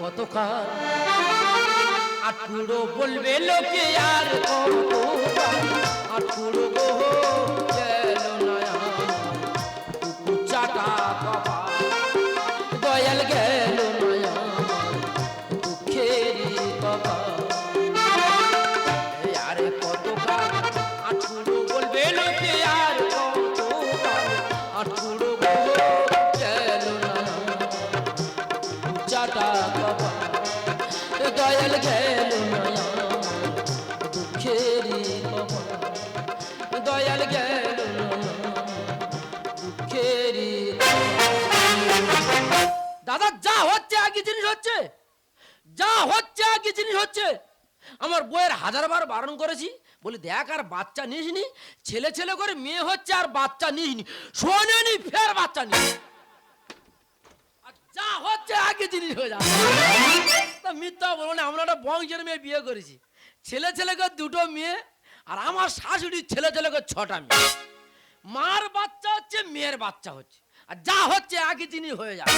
কতকাল? আটুড়ো বলবে লোকে আর কতকাল? আটুড়ো গো বাবা। দয়াল গেল নয়া দুঃখেরই দয়াল দাদা, যা হচ্ছে একই জিনিস হচ্ছে। যা হচ্ছে একই জিনিস হচ্ছে। আমার বইয়ের হাজারবার বারণ করেছি। বলি, দেখ আর বাচ্চা নিস নি ছেলে ছেলে করে মেয়ে হচ্ছে আর বাচ্চা নিস নি শোনেনি, ফের বাচ্চা নিস যা হচ্ছে আগে জিনিস হয়ে যাবে। তা মিথ্যা বলব না, আমরা একটা বংশের মেয়ে বিয়ে করেছি। ছেলে ছেলেকে দুটো মেয়ে, আর আমার শাশুড়ির ছেলে ছেলেকে ছটা মেয়ে। মার বাচ্চা হচ্ছে, মেয়ের বাচ্চা হচ্ছে। আর যা হচ্ছে একই জিনিস হয়ে যায়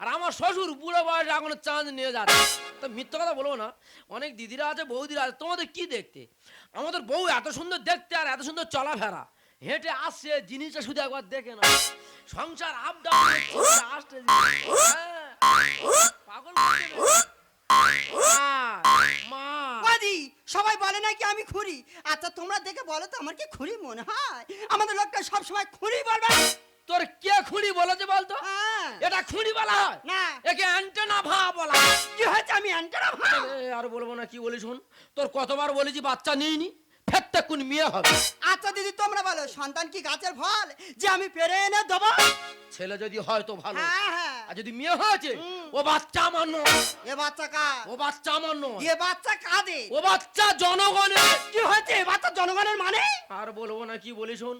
আর আমার শ্বশুর বুড়ো বয়সে এখনও চাঁদ নিয়ে যাচ্ছে। তো মিথ্যা কথা বলব না, অনেক দিদিরা আছে, বৌদিরা আছে, তোমাদের কি দেখতে? আমাদের বউ এত সুন্দর দেখতে আর এত সুন্দর চলাফেরা। হেঁটে আসছে জিনিসটা শুধু একবার দেখে না সংসার আপ ডাউন আসতে পাগল বাদি সবাই বলে নাকি আমি খুরি আচ্ছা তোমরা দেখে বলো তো আমার কি খুরি মনে হয়? আমাদের লোকটা সব সময় খুরি বলবে তোর কে খুঁড়ি বলেছে বলতো? হ্যাঁ। এটা খুঁড়ি বলা হয়? না। একে অ্যান্টেনা ভা বলা হয়। কি হয়েছে? আমি অ্যান্টেনা এ, আর বলব না কি বলি শোন? তোর কতবার বলেছি বাচ্চা নিইনি। ফেরতে কোন মেয়ে হবে? আচ্ছা দিদি তোমরা বলো সন্তান কি গাছের ফল যে আমি পেরে এনে দেবো? ছেলে যদি হয় তো ভালো। হ্যাঁ হ্যাঁ। আর যদি মেয়ে হয়েছে ও বাচ্চা আমার নয় এ বাচ্চা কা ও বাচ্চা আমার নয় এ বাচ্চা কাঁদে ও বাচ্চা জনগণের। কি হয়েছে? এ বাচ্চা জনগণের মানে? আর বলব না কি বলি শোন?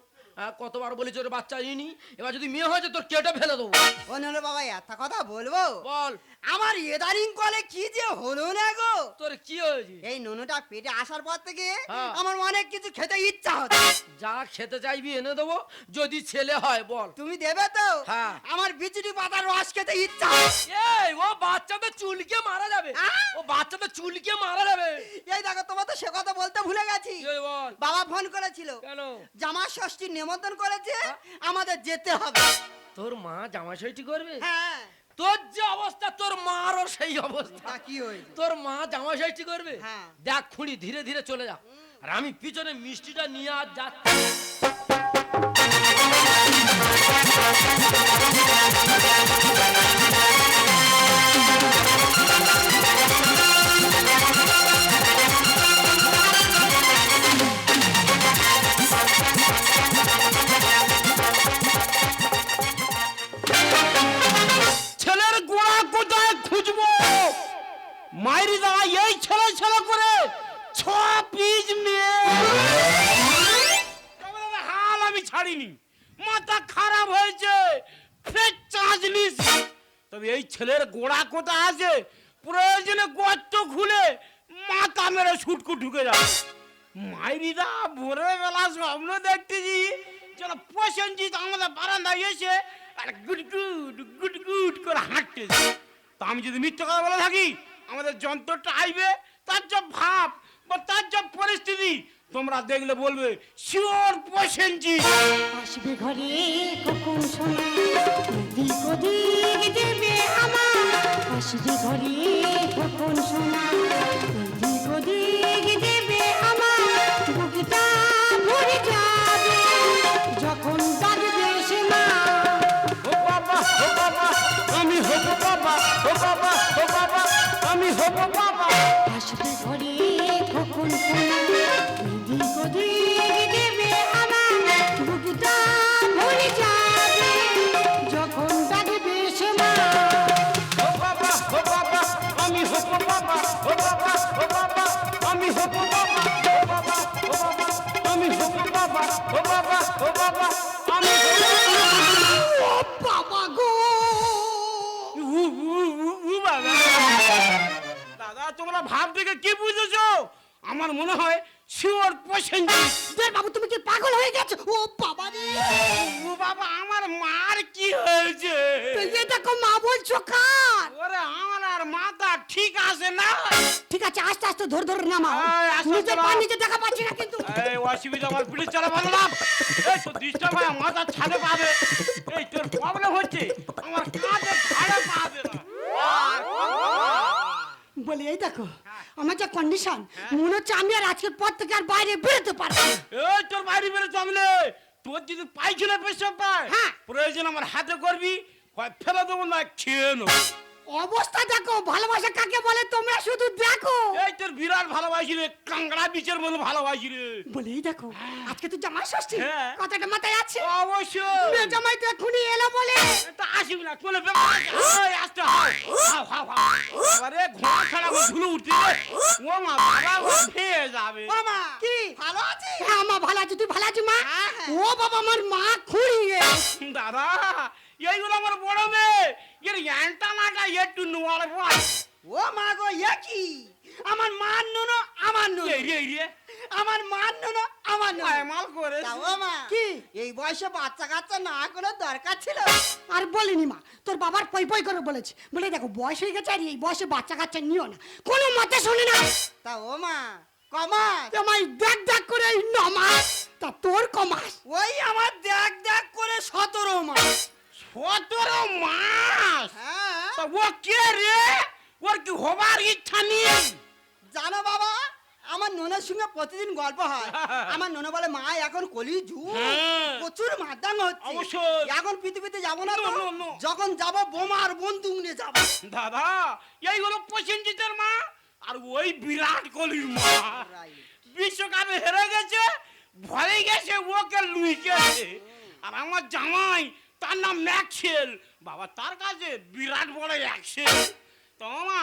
কতবার বলেছি ওর বাচ্চা নিইনি এবার যদি মেয়ে হয়েছে তোর কেটে ফেলে দেবো। ও নলে বাবা এত কথা বলব? বল। আমার এদারিং কলে কি যে হলো না গো? তোর কি হয়েছে? এই নুনুটা পেটে আসার পর থেকে হ্যাঁ। আমার অনেক কিছু খেতে ইচ্ছা হচ্ছে। যা খেতে চাইবি এনে দেবো যদি ছেলে হয় বল। তুমি দেবে তো? হ্যাঁ। আমার বিচুটি পাতার রস খেতে ইচ্ছা হচ্ছে। এই ও বাচ্চাদের চুলকে মারা যাবে! ও বাচ্চাদের চুলকে মারা যাবে। এই দেখো তোমার তো সে কথা বলতে ভুলে গেছি। বল। বাবা ফোন করেছিল। কেন? জামা ষষ্ঠীর নিমন্ত্রণ করেছে হ্যাঁ। আমাদের যেতে হবে। তোর মা জামা ষষ্ঠী করবে? হ্যাঁ। তোর যে অবস্থা তোর মারও সেই অবস্থা। কি হয়েছে? তোর মা জামা ষষ্ঠী করবে? হ্যাঁ। দেখ খুঁড়ি ধীরে ধীরে চলে যা। আর আমি পিছনে মিষ্টিটা নিয়ে আর যাচ্ছি ছেলের ছাড়িনি মাথা খারাপ হয়েছে। ফের চাঁচ তবে এই ছেলের গোড়া কোথা আছে? প্রয়োজনে গর্ত খুলে মাথা মেরে ছুটকু ঢুকে যাবে মাইরিদা, ভোরবেলা স্বপ্ন দেখতেছি যেন প্রসেনজিৎ আমাদের বারান্দায় এসে আর গুড গুড করে হাঁটতেছে। তা আমি যদি মিথ্যে কথা বলে থাকি, আমাদের যন্ত্রটা আইবে, তার যা ভাব বা তার যা পরিস্থিতি তোমরা দেখলে বলবে শিওর প্রসেনজিৎ আসবে ঘরে কখন শোনা দিক ওদিক দেবে আমার। আসবে ঘরে কখন শোনা দিক ওদিক দেবে আমার। বুকটা ভরে যাবে যখন ডাকবে সে মা। ও বাবা ও বাবা আমি হব বাবা ও বাবা ও বাবা আমি হব বাবা। আসবে ঘরে আমার মনে হয় শিওর প্রসেনজিৎ দেখ বাবু তুমি কি পাগল হয়ে গেছো? ও বাবা রে! ও বাবা আমার মার কি হয়েছে? এই দেখো মা বলছো কার? ওরে আমার আর মাথা ঠিক আছে না? ঠিক আছে আস্তে আস্তে ধরে ধরে নামা আস্তে পা। নিজে দেখা পাচ্ছি না কিন্তু। এই অসুবিধা আমার পুলিশ চালা ভালো না। এই তো ডিস্টার্ব হয় মাথা ছাদে পাবে। এই তোর প্রবলেম হচ্ছে আমার কাঁধে ছাড়ে পাবে না। বলি এই দেখো আমার যা কন্ডিশন মনে হচ্ছে আমি আর আজকের পর থেকে আর বাইরে বেরোতে পারব না। এই তোর বাইরে বেরো জমলে তোর যদি পাইছিল পেশাব পায় হ্যাঁ। প্রয়োজন আমার হাতে করবি হয় ফেলে দেবো না খেয়ে নেব। অবস্থা দেখো ভালোবাসা কাকে বলে তোমরা শুধু দেখো। এই তোর বিরাট ভালোবাসি রে কাংড়া বিচের মতো ভালোবাসি রে। বলেই দেখো আজকে তো জামাই ষষ্ঠী হ্যাঁ। কথাটা মাথায় আছে? অবশ্যই। মেয়ে জামাই তো এখনই এলো বলে। তা আসিবি না কোনো ব্যাপার আছে? ওই আসতে হয়। হাও হাও হাও। আরে ঘোড়া ও মা বাবা ও ফেয়ে যাবে। মামা কি? ভালো আছে? হ্যাঁ মা ভালো আছি। তুই ভালো আছিস মা। ও বাবা আমার মা খুঁড়িয়ে। দাদা এইগুলো আমার বড় মেয়ে। এর জ্ঞানটা নাটা একটু নোয়ার ও মা গো এ কি? আমার মান নুনো আমার নুনো। এই রে এই রে। আমার মান নুনো আমার নুনো। মাল করে। ও মা কি? এই বয়সে বাচ্চা কাচ্চা না কোনো দরকার ছিল। আর বলিনি মা তোর বাবার পই পই করে বলেছে। বলে দেখো বয়স হয়ে গেছে আর এই বয়সে বাচ্চা কাচ্চা নিও না। কোনো মতে শোনে না। তা ও মা কমাস। তোমায় দেখ দেখ করে এই নমাস। তা তোর কমাস। ওই আমার দেখ দেখ করে সতেরো মাস। সতেরো মাস? হ্যাঁ। তা ও কে রে? ওর কি হবার ইচ্ছা নেই জানো বাবা আমার ননের সঙ্গে প্রতিদিন গল্প হয়। আমার ননে বলে মা এখন কলি যুগ হ্যাঁ। প্রচুর মাদাং হচ্ছে। অবশ্যই। এখন পৃথিবীতে যাব না তো. যখন যাব বোমা আর বন্দুক নিয়ে যাব। দাদা এই হলো প্রসেনজিতের মা আর ওই বিরাট কোহলির মা। বিশ্বকাপে হেরে গেছে ভরে গেছে ওকে লুইকেছে আর আমার জামাই তার নাম ম্যাক্সেল। বাবা তার কাছে বিরাট বড় অ্যাক্সেল তোমা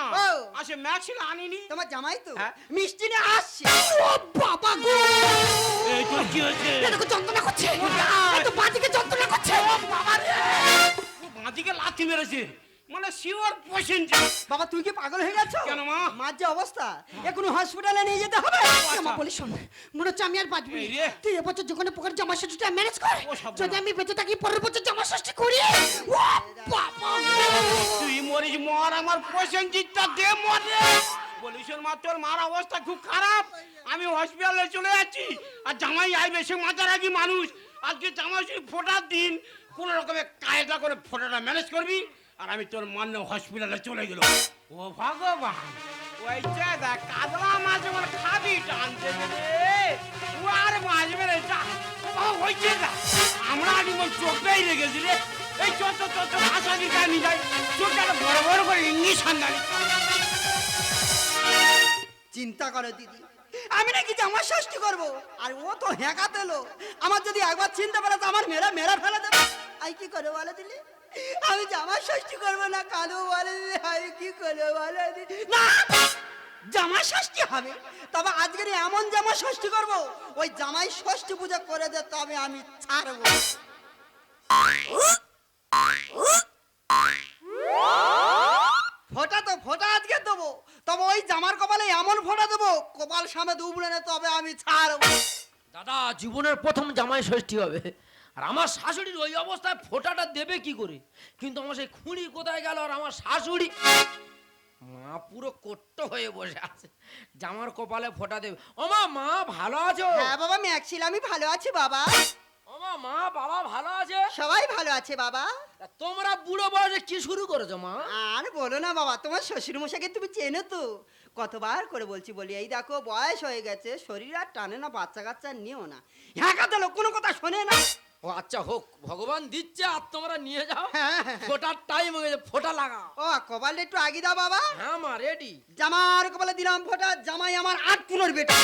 আসে ম্যাক্সেল আনিনি। তোমার জামাই তো? হ্যাঁ। মিষ্টি নিয়ে আসছে। ও বাবা গো! এই তো কি হয়েছে? এ দেখো যন্ত্রণা করছে। এই তো বাদিকে যন্ত্রণা করছে। বাবা রে! বাঁদিকে লাথি মেরেছে। মানে শিওর প্রসেনজিৎ বাবা তুই কি পাগল হয়ে গেছো? কেন মা? মার যে অবস্থা। এখনও হসপিটালে নিয়ে যেতে হবে? আমা বলি শোন মনে হচ্ছে আমি আর বাঁচবো। তুই এবছর যখন পোকার জামা ষষ্ঠীটা ম্যানেজ কর। যদি আমি বেঁচে থাকি পরের বছর জামা ষষ্ঠী করি। ও বাবা। তুই মরিস মর আমার প্রসেনজিৎটা দে মরে ওর মা তোর মার অবস্থা খুব খারাপ। আমি হসপিটালে চলে যাচ্ছি আর জামাই আইবে সে মাথার আগে মানুষ। আজকে জামাই ফোটার দিন কোন রকমে কায়দা করে ফোটাটা ম্যানেজ করবি? আর আমি তোর মান্য হসপিটালে চলে গেল। ও ভগবান। ওই যে দেখ কাদলা মাছ আমার খাবি টানতে রে ও আর বাঁচবে রে যা। ও না আমরা আজ মোর চোখটাই রেগেছি রে। এই চোখ চোখ আশা দিকে নিয়ে যাই। চোখটা বড় বড় করে ইংলিশ সান্দানি চিন্তা করো দিদি। আমি নাকি জামা ষষ্ঠী করব? আর ও তো হ্যাঁকা দিলো আমার যদি একবার চিনতে পারে তো আমার মেরা মেরা ফেলে দেবে। আই কি করে বলে দিলি? আমি জামা ষষ্ঠী করব না, কালো বলে আমি কি করে বলে না, জামা ষষ্ঠী হবে, তবে আজকের এমন জামা ষষ্ঠী করব, ওই জামাই ষষ্ঠী পূজা করে দে, তবে আমি ছাড়বো। ফোটা তো, ফোটা আজকে দেবো, তবে ওই জামার কপালে এমন ফোটা দেবো, কপাল সামনে দুবলে না, তবে আমি ছাড়বো। দাদা, জীবনের প্রথম জামাই ষষ্ঠী হবে। আর আমার শাশুড়ির ওই অবস্থায় ফোঁটাটা দেবে কি করে? কিন্তু আমার সেই খুঁড়ি কোথায় গেল আর আমার শাশুড়ি? মা পুরো কট্ট হয়ে বসে আছে। জামার কপালে ফোঁটা দেবে। ও মা মা ভালো আছো? হ্যাঁ বাবা ম্যাক্সিল আমি ভালো আছি বাবা। ও মা বাবা ভালো আছে? সবাই ভালো আছে বাবা। তোমরা বুড়ো বয়সে কি শুরু করেছ মা? আর বলো না বাবা তোমার শ্বশুর মশাকে তুমি চেনো তো? কতবার করে বলছি বলি এই দেখো বয়স হয়ে গেছে শরীর আর টানে না বাচ্চা কাচ্চা নিও না। হ্যাঁ কথা কোনো কথা শোনে না। ও আচ্ছা হোক ভগবান দিচ্ছে আর তোমরা নিয়ে যাও। হ্যাঁ, হ্যাঁ। ফোটার টাইম হয়ে গেছে ফোটা লাগাও। ও কপালটা একটু আগে দাও বাবা। হ্যাঁ মা রেডি জামার কপালে দিলাম ফোটা জামাই আমার আট পুরোর বেটা।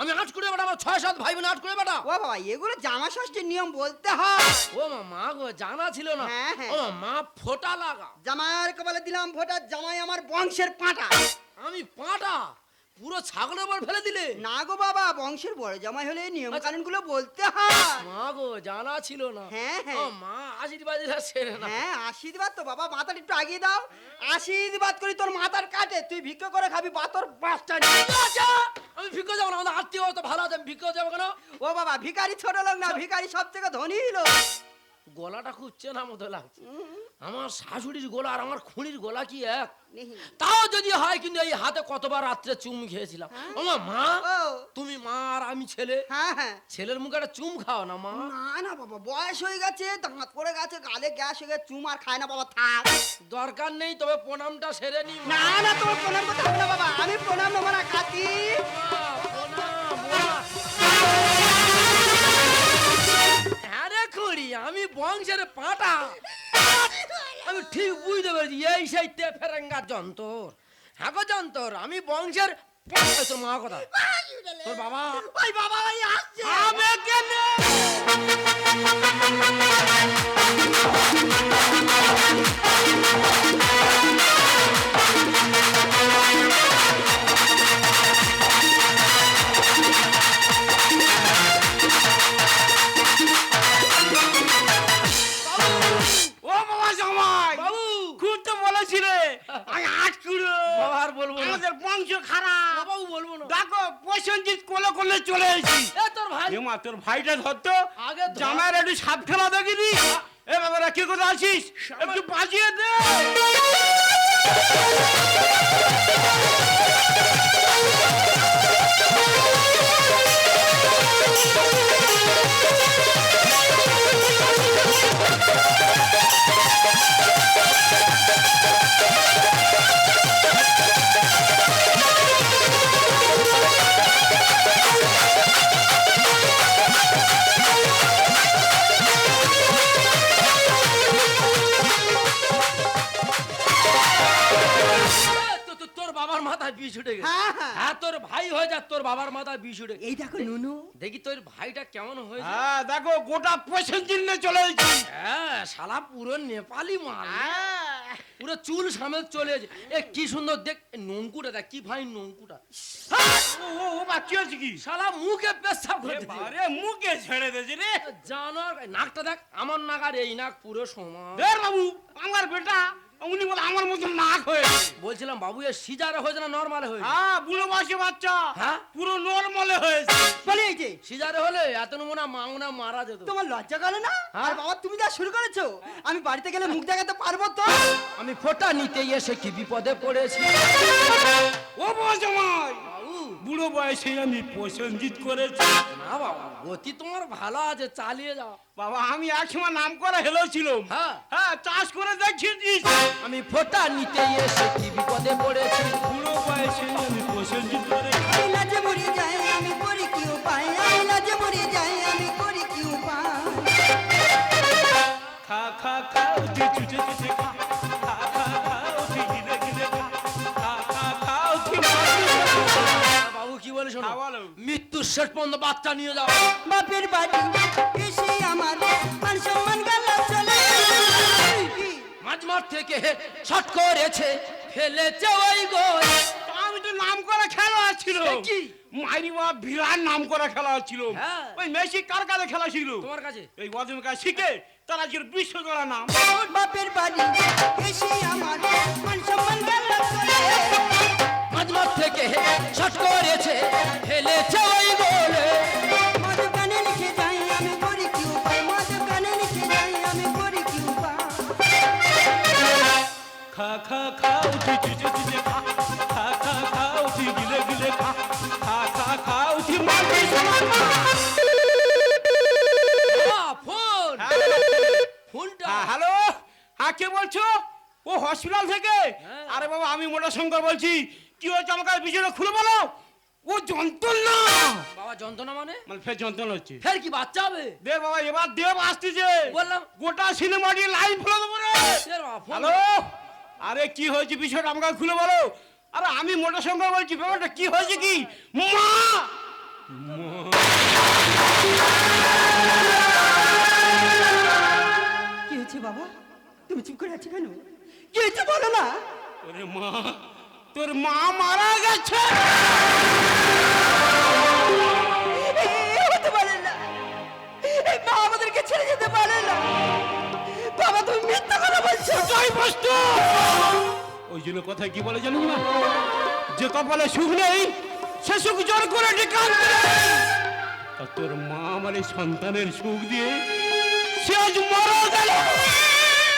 আমি আট করে বেটা আমার ছয় সাত ভাই বোন আট করে বেটা। ও বাবা এগুলো জামা ষষ্ঠীর নিয়ম বলতে হয়। ও মা মা গো জানা ছিল না। হ্যাঁ, হ্যাঁ। ও মা মা ফোটা লাগা জামার কপালে দিলাম ফোটা জামাই আমার বংশের পাঁটা। আমি পাটা? পুরো ছাগলের উপর ফেলে দিলে। না গো বাবা বংশের বড় জামাই হলে নিয়ম কানুনগুলো বলতে হয়। মা গো জানা ছিল না। হ্যাঁ, হ্যাঁ। মা আশীর্বাদ সেরে না। হ্যাঁ আশীর্বাদ তো বাবা মাথাটা একটু আগিয়ে দাও। আশীর্বাদ করি তোর মাথার কাটে তুই ভিক্ষা করে খাবি বাতর। আচ্ছা, আমি ভিক্ষা যাব না আমাদের আত্মীয় তো ভালো আছে আমি ভিক্ষা যাব কেন? ও বাবা ভিখারি ছোট লোক না ভিখারি সব থেকে ধনী লোক। গলাটা খুব চেনা মতো লাগছে। আমার শাশুড়ির গোলা আর আমার খুঁড়ির গলা কি এক? তাও যদি হয় কিন্তু এই হাতে কতবার রাত্রে চুম খেয়েছিলাম। আমার মা তুমি মা আর আমি ছেলে। হ্যাঁ হ্যাঁ। ছেলের মুখে একটা চুম খাও না মা। না না বাবা বয়স হয়ে গেছে দাঁত পড়ে গেছে গালে গ্যাস হয়ে গেছে চুম আর খায় না বাবা থাক। দরকার নেই তবে প্রণামটা সেরে নি না না তোমার প্রণাম করতে হবে না বাবা আমি প্রণাম নেব না কাকি খুড়ি আমি বংশের পাটা। আমি ঠিক বুঝতে পেরেছি এই সেই তে ফেরেঙ্গা যন্তর। হ্যাঁ গো যন্তর আমি বংশের তোর মা কথা। তোর বাবা। ওই বাবা ওই আসছে। কেনে? আমি আট কুড়ো আর বলব না। আমাদের বংশ খারাপ। বাবু বলব না। দেখো প্রসেনজিৎ কোলে কোলে চলে এসেছি। এ তোর ভাই। এমা তোর ভাইটা ধরতো। আগে ধর। জামাইয়ের একটু সাপ খেলা দেখিনি এ বাবারা কি করে আছিস? একটু বাজিয়ে দে। বিষ উঠে গেছে। হ্যাঁ, হ্যাঁ। হ্যাঁ তোর ভাই হয়ে যা তোর বাবার মাথায় বিষ উঠে এই দেখো নুনু। দেখি তোর ভাইটা কেমন হয়েছে। হ্যাঁ দেখো গোটা নিয়ে চলে এসেছি। হ্যাঁ শালা পুরো নেপালি মাল। পুরো চুল সামেত চলে এসেছে। এ কি সুন্দর দেখ নঙ্কুটা দেখ কি ভাই নঙ্কুটা ও ও ও বা কি শালা মুখে পেশাব করে। বারে মুখে ছেড়ে দিয়েছে রে। জানোয়ার নাকটা দেখ আমার নাক আর এই নাক পুরো সমান। দের বাবু আমার বেটা। উনি বলে আমার মতো নাক হয়েছে। বলছিলাম বাবু এ সিজারে হয়েছে না নর্মাল হয়েছে? হ্যাঁ বুড়ো বয়সে বাচ্চা। হ্যাঁ? পুরো নর্মালে হয়েছে। বলে এই যে সিজারে হলে এত নমুনা মাংনা মারা যেত। তোমার লজ্জা করে না? হ্যাঁ? আর বাবা তুমি যা শুরু করেছ আমি বাড়িতে গেলে মুখ দেখাতে পারব তো? আমি ফোটা নিতে এসে কি বিপদে পড়েছি? ও বস জামাই বাবু বুড়ো বয়সে আমি প্রসেনজিৎ করেছি। না বাবা গতি তোমার ভালো আছে চালিয়ে যাও। বাবা আমি একসময় নাম করা হেলো ছিল হ্যাঁ। হ্যাঁ চাষ করে দেখিয়েছিস। আমি ফোটা নিতে এসে কি বিপদে পড়েছি? বুড়ো বয়সে আমি প্রসেনজিৎ করেছি। আমি লাজে মরে যাই আমি করি কি উপায়? আমি লাজে মরে যাই আমি করি কি উপায়? খা খা খা উঠে চুচে চুচে খা খা। শোনো। হ্যাঁ, মৃত্যুর শেষ পর্যন্ত বাচ্চা নিয়ে যাও। বাপের বাড়ি এসে আমার মান সম্মান গেল চলে কি? মাঝ মাঠ থেকে শট করেছে ফেলেছে ওই গোল। আমি তো নাম করা খেলা ছিল। কি? মাইরি বাবা বিরাট নাম করা খেলা ছিল। হ্যাঁ। ওই মেসি কার কাছে খেলা ছিল? তোমার কাছে। এই অজম কাজ শিখে তারা ছিল বিশ্ব জোড়া নাম। বাপের বাড়ি এসে আমার মান সম্মান গেল চলে মাঝ মাঠ থেকে শট করেছে বলছি কি হয়েছে আমাকে বিষয়টা খুলে বলো? ও যন্ত্রণা। বাবা যন্ত্রণা মানে? মানে ফের যন্ত্রণা হচ্ছে। ফের কি বাচ্চা হবে? দে বাবা এবার দেব আসতেছে। বললাম? গোটা সিনেমা দিয়ে লাইভ খুলে দেবো রে। হ্যালো? আরে কি হয়েছে বিষয়টা আমাকে খুলে বলো? আরে আমি মোটা শঙ্কর বলছি ব্যাপারটা কি হয়েছে কি? মা! কি হয়েছে বাবা? তুমি চুপ করে আছো কেন? কি হয়েছে বলো না? ওরে মা তোর মা মারা গেছে। হতে পারে না। এই মা আমাদেরকে ছেড়ে যেতে পারে না। বাবা তুমি মিথ্যা কথা বলছো। ওটাই বস্তু ওই জন্য কথা কি বলে জানিস না যে কপালে সুখ নেই সে সুখ জোর করে তোর মা আমার এই সন্তানের সুখ দিয়ে সে আজ মারা গেল।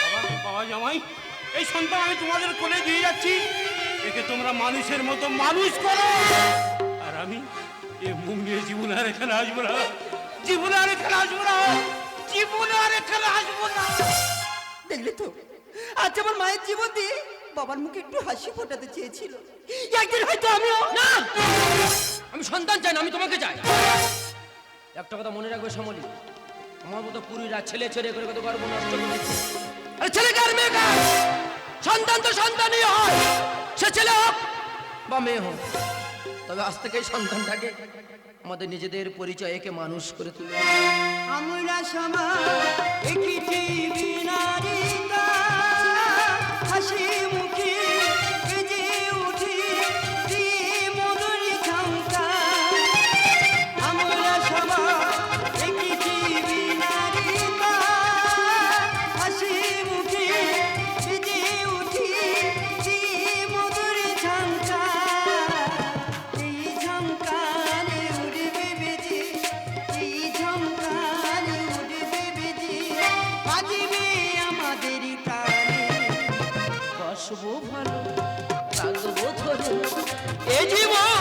বাবা বাবা জামাই এই সন্তান আমি তোমাদের কোলে দিয়ে যাচ্ছি। একে তোমরা মানুষের মতো মানুষ করো। আর আমি এ মুখ নিয়ে জীবনে আর এখানে আসব না। জীবন আর এখানে আসব না। জীবনে আর এখানে আসব না। দেখলি তো আজ আমার মায়ের জীবন দিয়ে বাবার মুখে একটু হাসি ফোটাতে চেয়েছিল। একদিন হয়তো আমিও না! আমি সন্তান চাই না আমি তোমাকে চাই। একটা কথা মনে রাখবে সমলি আমার মতো পুরীরা ছেলে ছেলে করে কত গর্ব নষ্ট করে আরে ছেলে কার মেয়ে কার সন্তান তো সন্তানই হয়। সে ছেলে হোক বা মেয়ে হোক, তবে আজ থেকে সন্তান সন্তানটাকে আমাদের নিজেদের পরিচয়কে মানুষ করে তুলে। আমরা বাজবে আমাদের কানে বসবো ভালো থাকব ধরে। এ জীবন